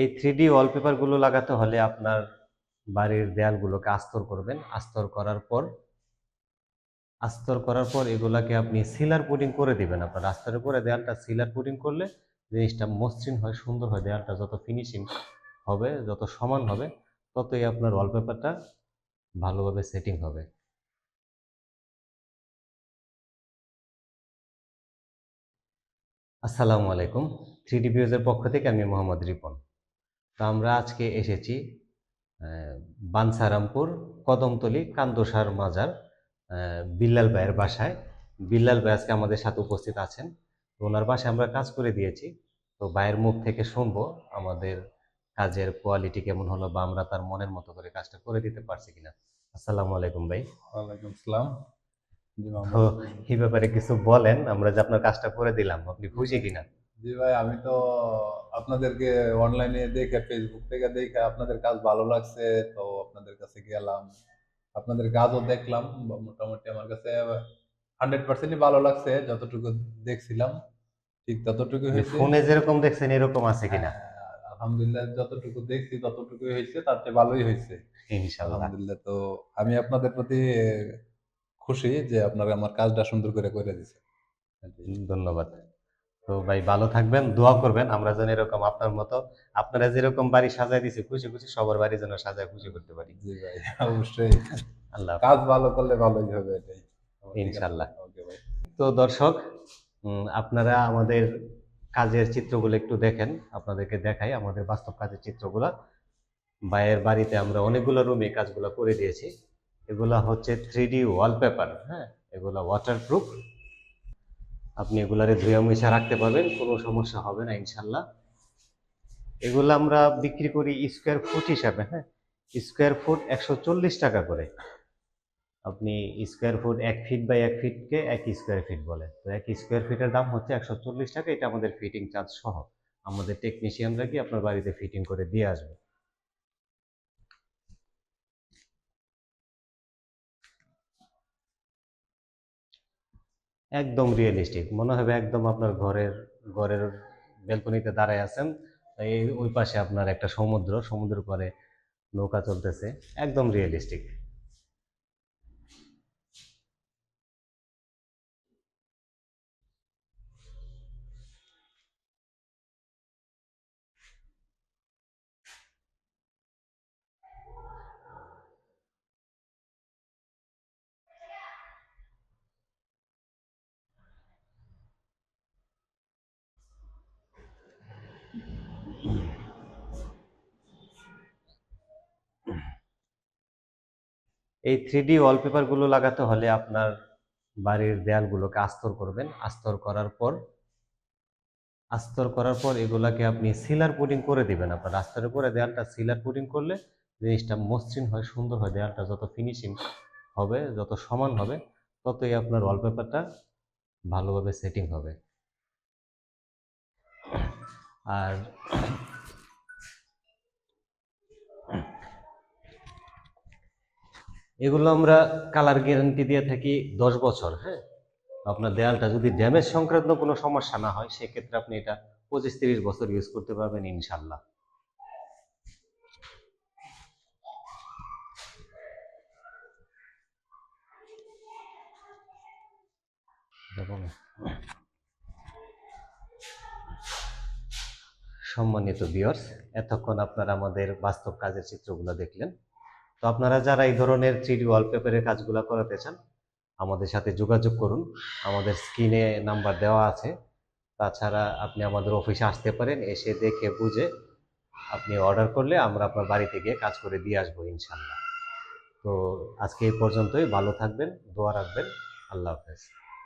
এই three D ওয়ালপেপারগুলো লাগাতে হলে আপনার বাড়ির দেয়ালগুলোকে আস্তর করবেন। আস্তর করার পর, আস্তর করার পর এগুলাকে আপনি সিলার পুডিং করে দিবেন আপনার আস্তরের পরে দেয়ালটা সিলার পুডিং করলে জিনিসটা মসৃণ হয়, সুন্দর হয়। দেয়ালটা যত ফিনিশিং হবে, যত সমান হবে, ততই আপনার ওয়ালপেপারটা ভালোভাবে সেটিং হবে। আসসালামু আলাইকুম। থ্রি ডি পক্ষ থেকে আমি মোহাম্মদ রিপন। তো আমরা আজকে এসেছি বানসারামপুর কদমতলি কান্দোসার মাজার বিল্লাল ভাইয়ের বাসায়। বিল্লাল ভাই আজকে আমাদের সাথে উপস্থিত আছেন। তো ওনার বাসায় আমরা কাজ করে দিয়েছি। তো ভাইয়ের মুখ থেকে শুনব আমাদের কাজের কোয়ালিটি কেমন হলো বা আমরা তার মনের মতো করে কাজটা করে দিতে পারছি কিনা। আসসালামু আলাইকুম ভাই। ওয়ালাইকুম আসসালাম। এই ব্যাপারে কিছু বলেন আমরা যে আপনার কাজটা করে দিলাম আপনি খুশি কিনা? জি ভাই আমি তো আপনাদেরকে অনলাইনে দেখে ফেসবুক থেকে দেখে আপনাদের কাজ ভালো লাগছে তো আপনাদের কাছে গেলাম। আপনাদের কাজও দেখলাম মোটামুটি আমার কাছে হান্ড্রেড পার্সেন্টই ভালো লাগছে যতটুকু দেখছিলাম ঠিক ততটুকু হয়েছে। ফোনে যেরকম দেখছেন এরকম আছে কিনা? হ্যাঁ, আলহামদুলিল্লাহ যতটুকু দেখছি ততটুকুই হয়েছে তার চেয়ে ভালোই হয়েছে। ইনশাল্লাহ আলহামদুলিল্লাহ তো আমি আপনাদের প্রতি খুশি যে আপনারা আমার কাজটা সুন্দর করে করে দিছে ধন্যবাদ। তো ভাই ভালো থাকবেন দোয়া করবেন আমরা যেন এরকম আপনার মতো আপনারা যেরকম বাড়ি সাজায় দিছে খুশি খুশি সবার বাড়ি যেন সাজায় খুশি করতে পারি। জি ভাই অবশ্যই। আল্লাহ কাজ ভালো করলে ভালোই হবে এটাই। ইনশাল্লাহ। তো দর্শক আপনারা আমাদের কাজের চিত্রগুলো একটু দেখেন আপনাদেরকে দেখাই আমাদের বাস্তব কাজের চিত্রগুলা। ভাইয়ের বাড়িতে আমরা অনেকগুলো রুমে কাজগুলো করে দিয়েছি। এগুলা হচ্ছে থ্রি ডি ওয়ালপেপার হ্যাঁ? এগুলা ওয়াটারপ্রুফ আপনি এগুলারে ধুয়ে মুছা রাখতে পারবেন, কোনো সমস্যা হবে না, ইনশাল্লাহ। এগুলো আমরা বিক্রি করি স্কোয়ার ফুট হিসাবে হ্যাঁ? স্কোয়ার ফুট একশো চল্লিশ টাকা করে। আপনি স্কোয়ার ফুট এক ফিট বাই এক ফিটকে এক স্কোয়ার ফিট বলে। তো এক স্কোয়ার ফিটের দাম হচ্ছে একশো চল্লিশ টাকা, এটা আমাদের ফিটিং চার্জ সহ। আমাদের টেকনিশিয়ানরা কি আপনার বাড়িতে ফিটিং করে দিয়ে আসবে। একদম রিয়েলিস্টিক মনে হবে একদম আপনার ঘরের ঘরের বেলকনিতে দাঁড়ায় আছেন। এই, ওই পাশে আপনার একটা সমুদ্র, সমুদ্রের পরে নৌকা চলতেছে। একদম রিয়েলিস্টিক এই থ্রি ডি ওয়ালপেপারগুলো লাগাতে হলে আপনার বাড়ির দেয়ালগুলোকে আস্তর করবেন। আস্তর করার পর, আস্তর করার পর এগুলাকে আপনি সিলার পুডিং করে দিবেন আপনার আস্তরের পরে দেয়ালটা সিলার পুডিং করলে জিনিসটা মসৃণ হয়, সুন্দর হয়। দেয়ালটা যত ফিনিশিং হবে, যত সমান হবে, ততই আপনার ওয়ালপেপারটা ভালোভাবে সেটিং হবে। আর এগুলো আমরা কালার গ্যারান্টি দিয়ে থাকি দশ বছর হ্যাঁ? আপনার দেয়ালটা যদি ড্যামেজ সংক্রান্ত কোনো সমস্যা না হয়, সেক্ষেত্রে আপনি এটা পঁচিশ তিরিশ বছর ইউজ করতে পারবেন ইনশাল্লাহ। সম্মানিত বিয়র্স এতক্ষণ আপনারা আমাদের বাস্তব কাজের চিত্রগুলো দেখলেন। তো আপনারা যারা এই ধরনের থ্রি ডি ওয়ালপেপারের কাজগুলো করাতে চান, আমাদের সাথে যোগাযোগ করুন। আমাদের স্ক্রিনে নাম্বার দেওয়া আছে। তাছাড়া আপনি আমাদের অফিসে আসতে পারেন, এসে দেখে বুঝে আপনি অর্ডার করলে আমরা আপনার বাড়িতে গিয়ে কাজ করে দিয়ে আসব ইনশাল্লাহ তো আজকে এই পর্যন্তই। ভালো থাকবেন, দোয়া রাখবেন। আল্লাহ হাফেজ।